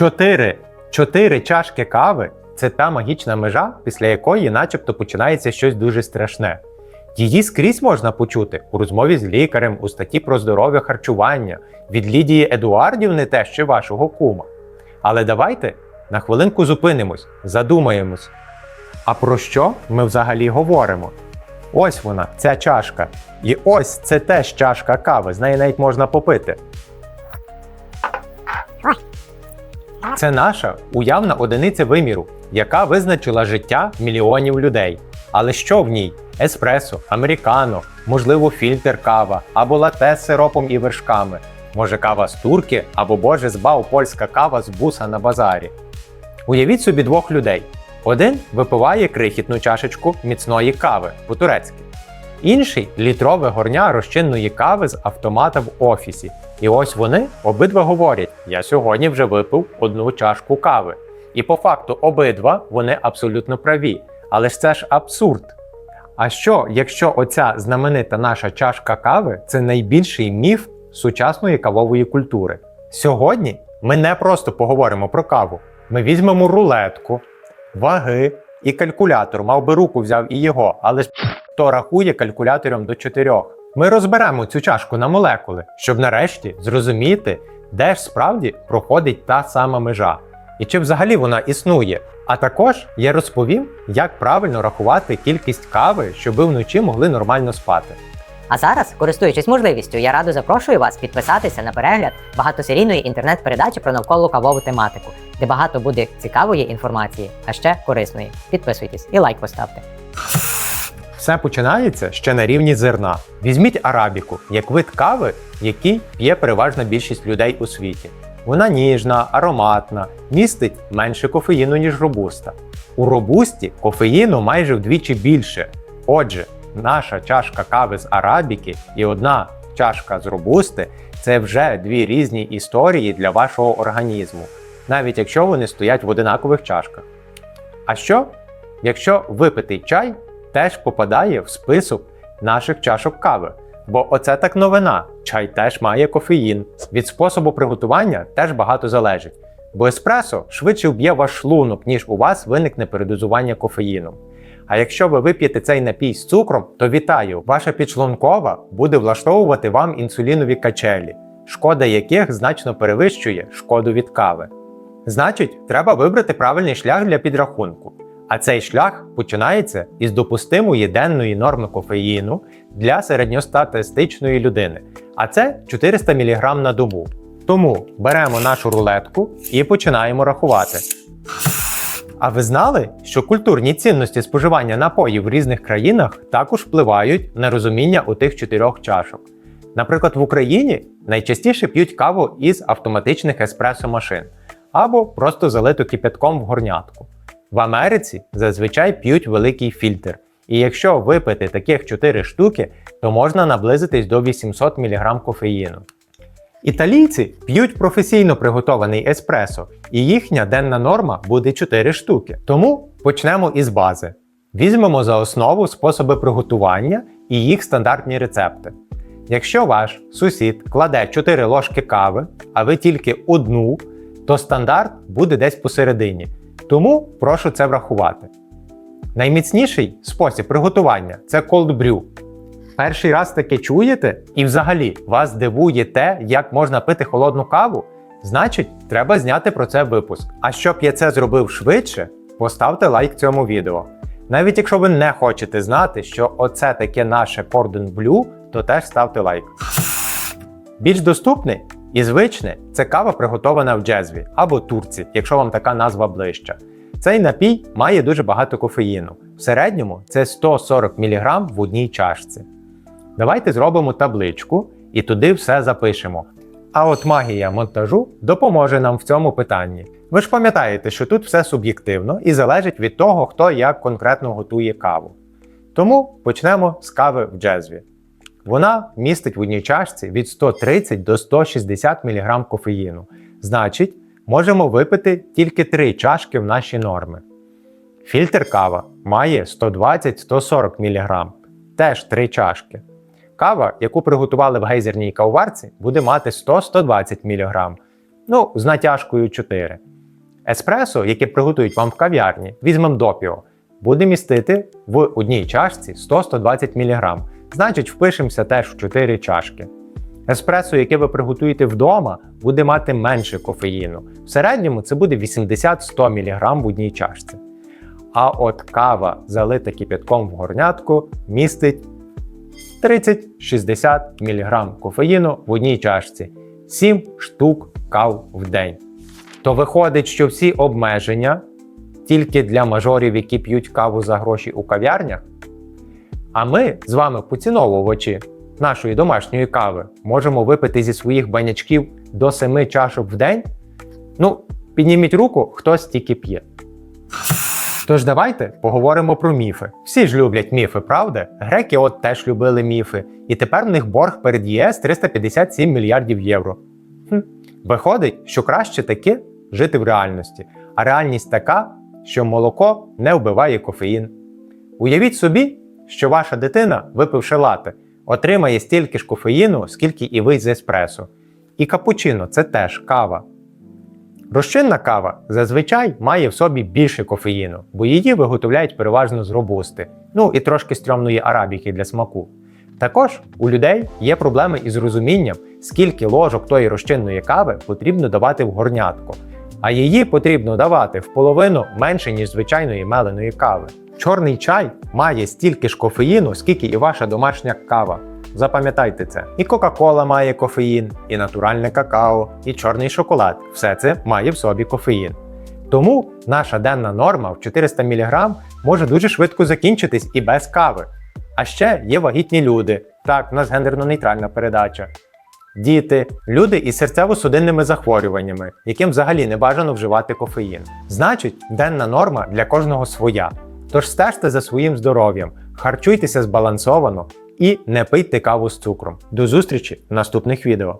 Чотири. Чотири чашки кави це та магічна межа, після якої, начебто, починається щось дуже страшне. Її скрізь можна почути у розмові з лікарем, у статті про здорове харчування, від Лідії Едуардівни теж чи вашого кума. Але давайте на хвилинку зупинимось, задумаємось. А про що ми взагалі говоримо? Ось вона, ця чашка. І ось це теж чашка кави, з неї навіть можна попити. Це наша уявна одиниця виміру, яка визначила життя мільйонів людей. Але що в ній? Еспресо, американо, можливо, фільтр кава або лате з сиропом і вершками. Може, кава з турки або боже збав польська кава з буса на базарі. Уявіть собі двох людей. Один випиває крихітну чашечку міцної кави по-турецьки. Інший літрове горня розчинної кави з автомата в офісі. І ось вони обидва говорять: я сьогодні вже випив одну чашку кави. І по факту обидва вони абсолютно праві. Але ж це ж абсурд. А що, якщо оця знаменита наша чашка кави це найбільший міф сучасної кавової культури? Сьогодні ми не просто поговоримо про каву. Ми візьмемо рулетку, ваги і калькулятор. Мав би руку взяв і його, але ж хто рахує калькулятором до чотирьох. Ми розберемо цю чашку на молекули, щоб нарешті зрозуміти, де ж справді проходить та сама межа, і чи взагалі вона існує. А також я розповім, як правильно рахувати кількість кави, щоб ви вночі могли нормально спати. А зараз, користуючись можливістю, я радо запрошую вас підписатися на перегляд багатосерійної інтернет-передачі про навколо кавову тематику, де багато буде цікавої інформації, а ще корисної. Підписуйтесь і лайк поставте. Все починається ще на рівні зерна. Візьміть арабіку як вид кави, який п'є переважна більшість людей у світі. Вона ніжна, ароматна, містить менше кофеїну, ніж робуста. У робусті кофеїну майже вдвічі більше. Отже, наша чашка кави з арабіки і одна чашка з робусти це вже дві різні історії для вашого організму, навіть якщо вони стоять в одинакових чашках. А що, якщо випитий чай теж попадає в список наших чашок кави? Бо оце так новина. Чай теж має кофеїн. Від способу приготування теж багато залежить. Бо еспресо швидше вб'є ваш шлунок, ніж у вас виникне передозування кофеїном. А якщо ви вип'єте цей напій з цукром, то вітаю! Ваша підшлункова буде влаштовувати вам інсулінові качелі, шкода яких значно перевищує шкоду від кави. Значить, треба вибрати правильний шлях для підрахунку. А цей шлях починається із допустимої денної норми кофеїну для середньостатистичної людини, а це 400 мг на добу. Тому беремо нашу рулетку і починаємо рахувати. А ви знали, що культурні цінності споживання напоїв в різних країнах також впливають на розуміння у тих чотирьох чашок? Наприклад, в Україні найчастіше п'ють каву із автоматичних еспресо-машин або просто залиту кипятком в горнятку. В Америці зазвичай п'ють великий фільтр, і якщо випити таких 4 штуки, то можна наблизитись до 800 мг кофеїну. Італійці п'ють професійно приготований еспресо, і їхня денна норма буде 4 штуки. Тому почнемо із бази. Візьмемо за основу способи приготування і їх стандартні рецепти. Якщо ваш сусід кладе 4 ложки кави, а ви тільки одну, то стандарт буде десь посередині. Тому прошу це врахувати. Найміцніший спосіб приготування це cold brew. Перший раз таке чуєте, і взагалі вас дивує те, як можна пити холодну каву, значить, треба зняти про це випуск. А щоб я це зробив швидше, поставте лайк цьому відео. Навіть якщо ви не хочете знати, що оце таке наше Cordon Bleu, то теж ставте лайк. Більш доступний і звичне це кава приготована в джезві або турці, якщо вам така назва ближча. Цей напій має дуже багато кофеїну. В середньому це 140 мг в одній чашці. Давайте зробимо табличку і туди все запишемо. А от магія монтажу допоможе нам в цьому питанні. Ви ж пам'ятаєте, що тут все суб'єктивно і залежить від того, хто як конкретно готує каву. Тому почнемо з кави в джезві. Вона містить в одній чашці від 130 до 160 мг кофеїну. Значить, можемо випити тільки 3 чашки в наші норми. Фільтр кава має 120-140 мг, теж 3 чашки. Кава, яку приготували в гейзерній кавоварці, буде мати 100-120 мг, ну, з натяжкою 4. Еспресо, яке приготують вам в кав'ярні, візьмемо допіо, буде містити в одній чашці 100-120 мг. Значить, впишемося теж в 4 чашки. Еспресо, яке ви приготуєте вдома, буде мати менше кофеїну. В середньому це буде 80-100 мг в одній чашці. А от кава, залита кипятком в горнятку, містить 30-60 мг кофеїну в одній чашці, 7 штук кав в день. То виходить, що всі обмеження тільки для мажорів, які п'ють каву за гроші у кав'ярнях. А ми з вами, поціновувачі нашої домашньої кави, можемо випити зі своїх банячків до 7 чашок в день. Ну, підніміть руку, хто стільки п'є. Тож давайте поговоримо про міфи. Всі ж люблять міфи, правда? Греки от теж любили міфи, і тепер в них борг перед ЄС 357 мільярдів євро. Хм. Виходить, що краще таки жити в реальності, а реальність така, що молоко не вбиває кофеїн. Uявіть собі, що ваша дитина, випивши лати, отримає стільки ж кофеїну, скільки і ви з еспресо. І капучино це теж кава. Розчинна кава зазвичай має в собі більше кофеїну, бо її виготовляють переважно з робусти, ну і трошки стрьомної арабіки для смаку. Також у людей є проблеми із розумінням, скільки ложок тої розчинної кави потрібно давати в горнятку, а її потрібно давати в половину менше, ніж звичайної меленої кави. Чорний чай має стільки ж кофеїну, скільки і ваша домашня кава. Запам'ятайте це. І Кока-Кола має кофеїн, і натуральне какао, і чорний шоколад. Все це має в собі кофеїн. Тому наша денна норма в 400 мг може дуже швидко закінчитись і без кави. А ще є вагітні люди. Так, у нас гендерно-нейтральна передача. Діти, люди із серцево-судинними захворюваннями, яким взагалі не бажано вживати кофеїн. Значить, денна норма для кожного своя. Тож стежте за своїм здоров'ям, харчуйтеся збалансовано і не пийте каву з цукром. До зустрічі в наступних відео.